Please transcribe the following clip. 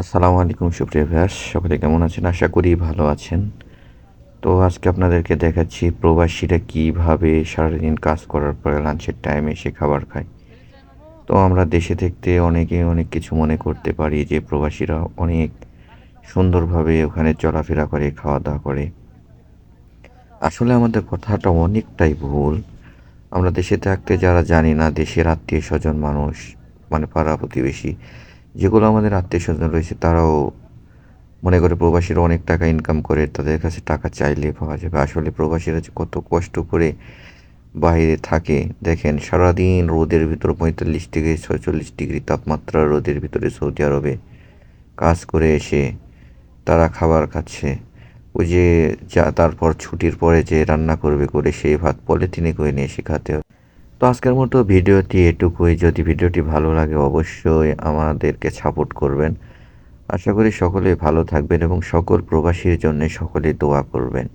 আসসালামু আলাইকুম সুপ্রিয় ভ্যাস সকলে কেমন আছেন? আশা করি ভালো আছেন। তো আজকে আপনাদেরকে দেখাচ্ছি প্রবাসীরা কীভাবে সারাদিন কাজ করার পরে লাঞ্চের টাইমে এসে খাবার খায়। তো আমরা দেশে থাকতে অনেকে অনেক কিছু মনে করতে পারি যে প্রবাসীরা অনেক সুন্দরভাবে ওখানে চলাফেরা করে খাওয়া দাওয়া করে। আসলে আমাদের কথাটা অনেকটাই ভুল। আমরা দেশে থাকতে যারা জানি না, দেশের আত্মীয় স্বজন মানুষ মানে পাড়া প্রতিবেশী যেগুলো আমাদের আত্মীয় স্বজন রয়েছে, তারাও মনে করে প্রবাসীরা অনেক টাকা ইনকাম করে, তাদের কাছে টাকা চাইলে পাওয়া যাবে। আসলে প্রবাসীরা যে কত কষ্ট করে বাইরে থাকে। দেখেন, সারাদিন রোদের ভিতরে পঁয়তাল্লিশ ডিগ্রি, ছয়চল্লিশ ডিগ্রি তাপমাত্রা রোদের ভিতরে সৌদি আরবে কাজ করে এসে তারা খাবার খাচ্ছে। ওই যে যা, তারপর ছুটির পরে যে রান্না করবে করে সেই ভাত পলিথিনে করে নিয়ে এসে খাতে হবে তো আজকের মতো ভিডিওটি এটুকুই। যদি ভিডিওটি ভালো লাগে, অবশ্যই আমাদেরকে সাপোর্ট করবেন। আশা করি সকলে ভালো থাকবেন এবং সকল প্রবাসীর জন্য সকলে দোয়া করবেন।